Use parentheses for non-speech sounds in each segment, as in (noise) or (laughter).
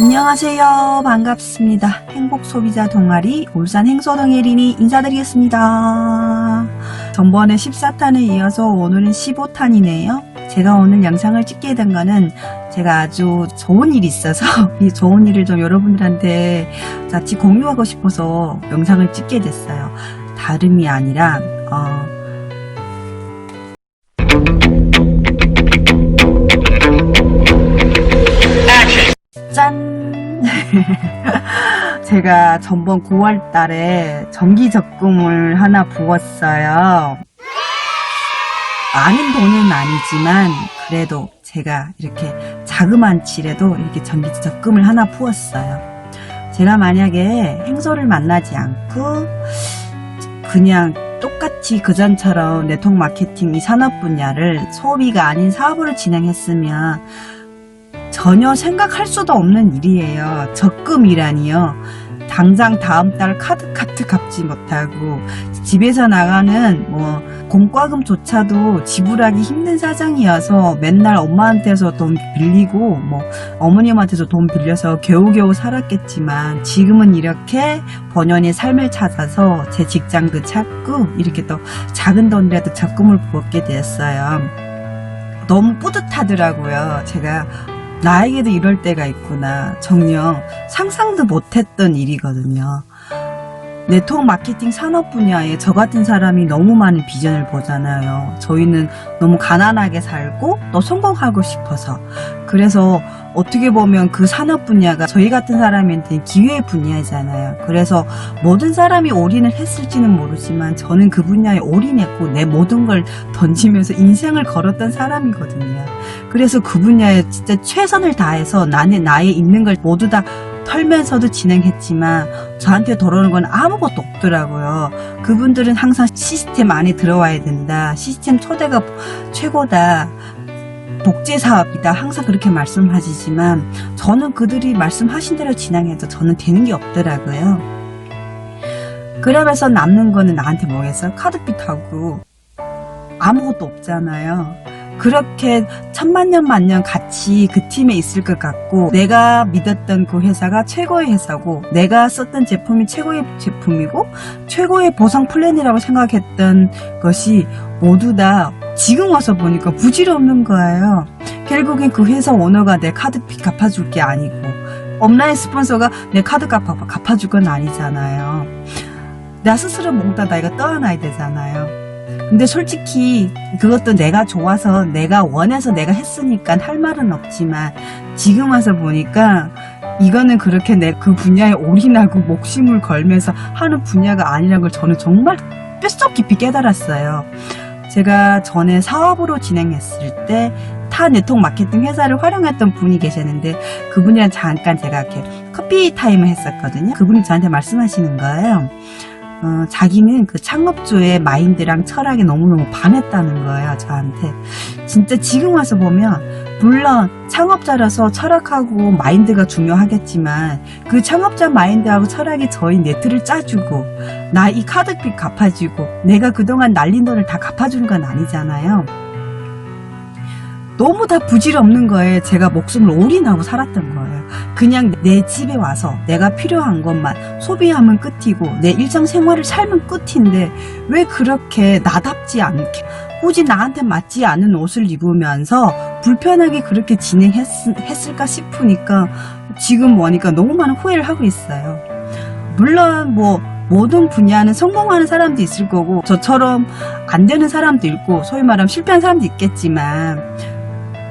안녕하세요. 반갑습니다. 행복소비자 동아리 울산 행소동 예린이 인사드리겠습니다. 전번에 14탄에 이어서 오늘은 15탄이네요. 제가 오늘 영상을 찍게 된 거는 제가 아주 좋은 일이 있어서 (laughs) 이 좋은 일을 좀 여러분들한테 같이 공유하고 싶어서 영상을 찍게 됐어요. 다름이 아니라 어, 짠! (laughs) 제가 전번 9월 달에 전기 적금을 하나 부었어요. 많은 돈은 아니지만 그래도 제가 이렇게 자그만치라도 이렇게 전기 적금을 하나 부었어요. 제가 만약에 행소를 만나지 않고 그냥 똑같이 그전처럼 네트워크 마케팅 이 산업 분야를 소비가 아닌 사업으로 진행했으면 전혀 생각할 수도 없는 일이에요. 적금이라니요. 당장 다음 달 카드 카트 갚지 못하고 집에서 나가는 뭐 공과금조차도 지불하기 힘든 사정이어서 맨날 엄마한테서 돈 빌리고 뭐 어머님한테서 돈 빌려서 겨우겨우 살았겠지만 지금은 이렇게 본연의 삶을 찾아서 제 직장도 찾고 이렇게 또 작은 돈이라도 적금을 부었게 됐어요. 너무 뿌듯하더라고요. 제가 나에게도 이럴 때가 있구나. 정녕 상상도 못했던 일이거든요. 네트워크 마케팅 산업 분야에 저 같은 사람이 너무 많은 비전을 보잖아요. 저희는 너무 가난하게 살고 또 성공하고 싶어서. 그래서 어떻게 보면 그 산업 분야가 저희 같은 사람한테는 기회의 분야잖아요. 그래서 모든 사람이 올인을 했을지는 모르지만 저는 그 분야에 올인했고 내 모든 걸 던지면서 인생을 걸었던 사람이거든요. 그래서 그 분야에 진짜 최선을 다해서 나는 나의 있는 걸 모두 다 털면서도 진행했지만 저한테 돌아오는 건 아무것도 없더라고요. 그분들은 항상 시스템 안에 들어와야 된다. 시스템 초대가 최고다. 복제 사업이다. 항상 그렇게 말씀하시지만 저는 그들이 말씀하신 대로 진행해도 저는 되는 게 없더라고요. 그러면서 남는 거는 나한테 뭐겠어? 카드빚하고 아무것도 없잖아요. 그렇게 천만년 만년 같이 그 팀에 있을 것 같고 내가 믿었던 그 회사가 최고의 회사고 내가 썼던 제품이 최고의 제품이고 최고의 보상 플랜이라고 생각했던 것이 모두 다 지금 와서 보니까 부질없는 거예요. 결국엔 그 회사 오너가 내 카드비 갚아줄 게 아니고 업라인 스폰서가 내 카드 갚아, 갚아줄 건 아니잖아요. 나 스스로 뭔가 나이가 떠안아야 되잖아요. 근데 솔직히 그것도 내가 좋아서 내가 원해서 내가 했으니까 할 말은 없지만 지금 와서 보니까 이거는 그렇게 내 그 분야에 올인하고 목숨을 걸면서 하는 분야가 아니라는 걸 저는 정말 뼛속 깊이 깨달았어요. 제가 전에 사업으로 진행했을 때 타 네트워크 마케팅 회사를 활용했던 분이 계셨는데 그분이랑 잠깐 제가 이렇게 커피 타임을 했었거든요. 그분이 저한테 말씀하시는 거예요. 어, 자기는 그 창업주의 마인드랑 철학에 너무너무 반했다는 거예요, 저한테. 진짜 지금 와서 보면, 물론 창업자라서 철학하고 마인드가 중요하겠지만, 그 창업자 마인드하고 철학이 저희 네트를 짜주고, 나 이 카드빚 갚아주고, 내가 그동안 날린 돈을 다 갚아주는 건 아니잖아요. 너무 다 부질없는 거에 제가 목숨을 올인하고 살았던 거예요. 그냥 내 집에 와서 내가 필요한 것만 소비하면 끝이고 내 일상 생활을 살면 끝인데 왜 그렇게 나답지 않게 굳이 나한테 맞지 않은 옷을 입으면서 불편하게 그렇게 진행했을까 싶으니까 지금 보니까 너무 많은 후회를 하고 있어요. 물론 뭐 모든 분야는 성공하는 사람도 있을 거고 저처럼 안 되는 사람도 있고 소위 말하면 실패한 사람도 있겠지만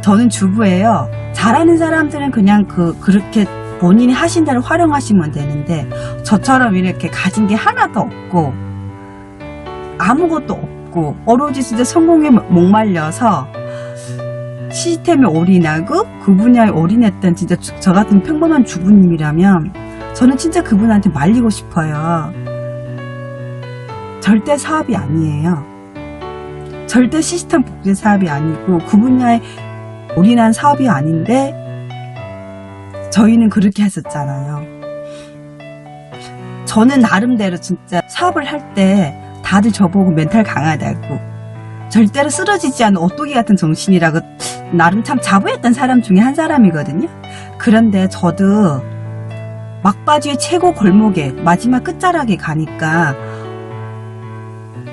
저는 주부예요. 잘하는 사람들은 그냥 그 그렇게 본인이 하신 대로 활용하시면 되는데 저처럼 이렇게 가진 게 하나도 없고 아무것도 없고 오로지 진짜 성공에 목말려서 시스템에 올인하고 그 분야에 올인했던 진짜 주- 저 같은 평범한 주부님이라면 저는 진짜 그분한테 말리고 싶어요. 절대 사업이 아니에요. 절대 시스템 복제 사업이 아니고 그 분야에 올인한 사업이 아닌데 저희는 그렇게 했었잖아요. 저는 나름대로 진짜 사업을 할 때 다들 저보고 멘탈 강하다고 절대로 쓰러지지 않는 오뚜기 같은 정신이라고 나름 참 자부했던 사람 중에 한 사람이거든요. 그런데 저도 막바지의 최고 골목에 마지막 끝자락에 가니까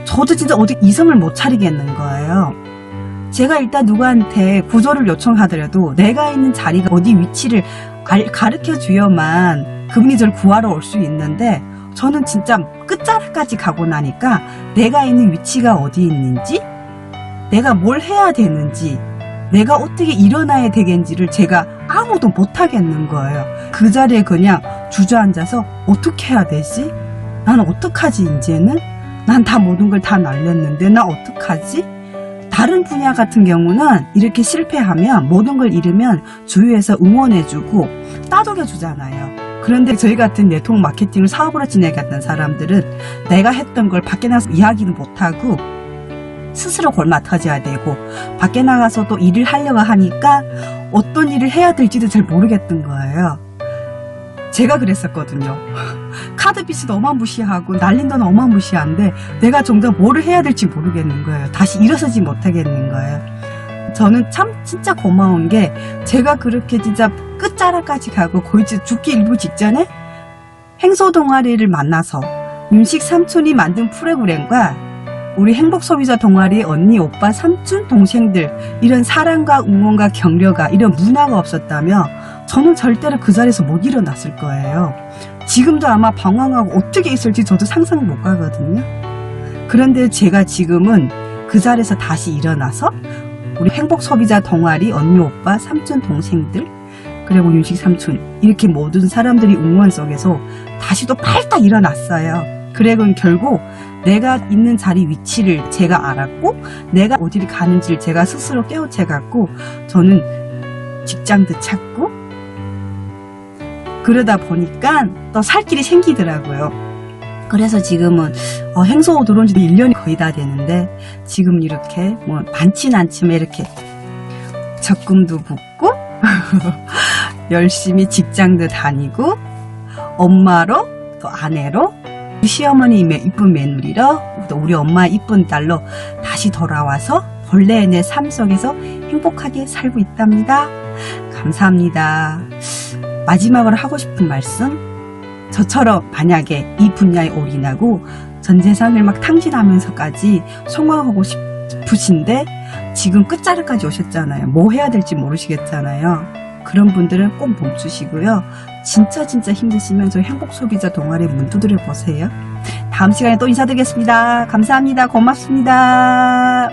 저도 진짜 어디 이성을 못 차리겠는 거예요. 제가 일단 누구한테 구조를 요청하더라도 내가 있는 자리가 어디 위치를 알- 가르쳐 줘야만 그분이 저를 구하러 올 수 있는데 저는 진짜 끝자락까지 가고 나니까 내가 있는 위치가 어디 있는지 내가 뭘 해야 되는지 내가 어떻게 일어나야 되겠는지를 제가 아무도 못 하겠는 거예요. 그 자리에 그냥 주저앉아서 어떻게 해야 되지? 나는 어떡하지 이제는? 난 다 모든 걸 다 날렸는데 나 어떡하지? 다른 분야 같은 경우는 이렇게 실패하면 모든 걸 잃으면 주위에서 응원해주고 따돌려주잖아요. 그런데 저희 같은 네트워크 마케팅을 사업으로 진행했던 사람들은 내가 했던 걸 밖에 나서 이야기는 못하고 스스로 골마 터져야 되고 밖에 나가서 또 일을 하려고 하니까 어떤 일을 해야 될지도 잘 모르겠던 거예요. 제가 그랬었거든요. 카드 빚은 어마무시하고 날린 돈 어마무시한데 내가 정작 뭐를 해야 될지 모르겠는 거예요. 다시 일어서지 못하겠는 거예요. 저는 참 진짜 고마운 게 제가 그렇게 진짜 끝자락까지 가고 거의 죽기 일부 직전에 행소 동아리를 만나서 윤식 삼촌이 만든 프로그램과 우리 행복 소비자 동아리 언니, 오빠, 삼촌, 동생들 이런 사랑과 응원과 격려가 이런 문화가 없었다면 저는 절대로 그 자리에서 못 일어났을 거예요. 지금도 아마 방황하고 어떻게 있을지 저도 상상 못 가거든요. 그런데 제가 지금은 그 자리에서 다시 일어나서 우리 행복 소비자 동아리 언니, 오빠, 삼촌, 동생들 그리고 윤식 삼촌 이렇게 모든 사람들이 응원 속에서 다시 또 팔딱 일어났어요. 그리고 결국 내가 있는 자리 위치를 제가 알았고 내가 어디를 가는지를 제가 스스로 깨우쳐 갖고 저는 직장도 찾고 그러다 보니까 또 살 길이 생기더라고요. 그래서 지금은 어, 행소 들어온 지도 1년이 거의 다 되는데 지금 이렇게 뭐 많진 않지만 이렇게 적금도 붓고 (laughs) 열심히 직장도 다니고 엄마로 또 아내로 시어머니 의 이쁜 며느리로 또 우리 엄마 이쁜 딸로 다시 돌아와서 본래의 내 삶 속에서 행복하게 살고 있답니다. 감사합니다. 마지막으로 하고 싶은 말씀 저처럼 만약에 이 분야에 올인하고 전 재산을 막 탕진하면서까지 성공하고 싶으신데 지금 끝자락까지 오셨잖아요. 뭐 해야 될지 모르시겠잖아요. 그런 분들은 꼭 멈추시고요. 진짜 진짜 힘드시면 저희 행복소비자 동아리 문 두드려 보세요. 다음 시간에 또 인사드리겠습니다. 감사합니다. 고맙습니다.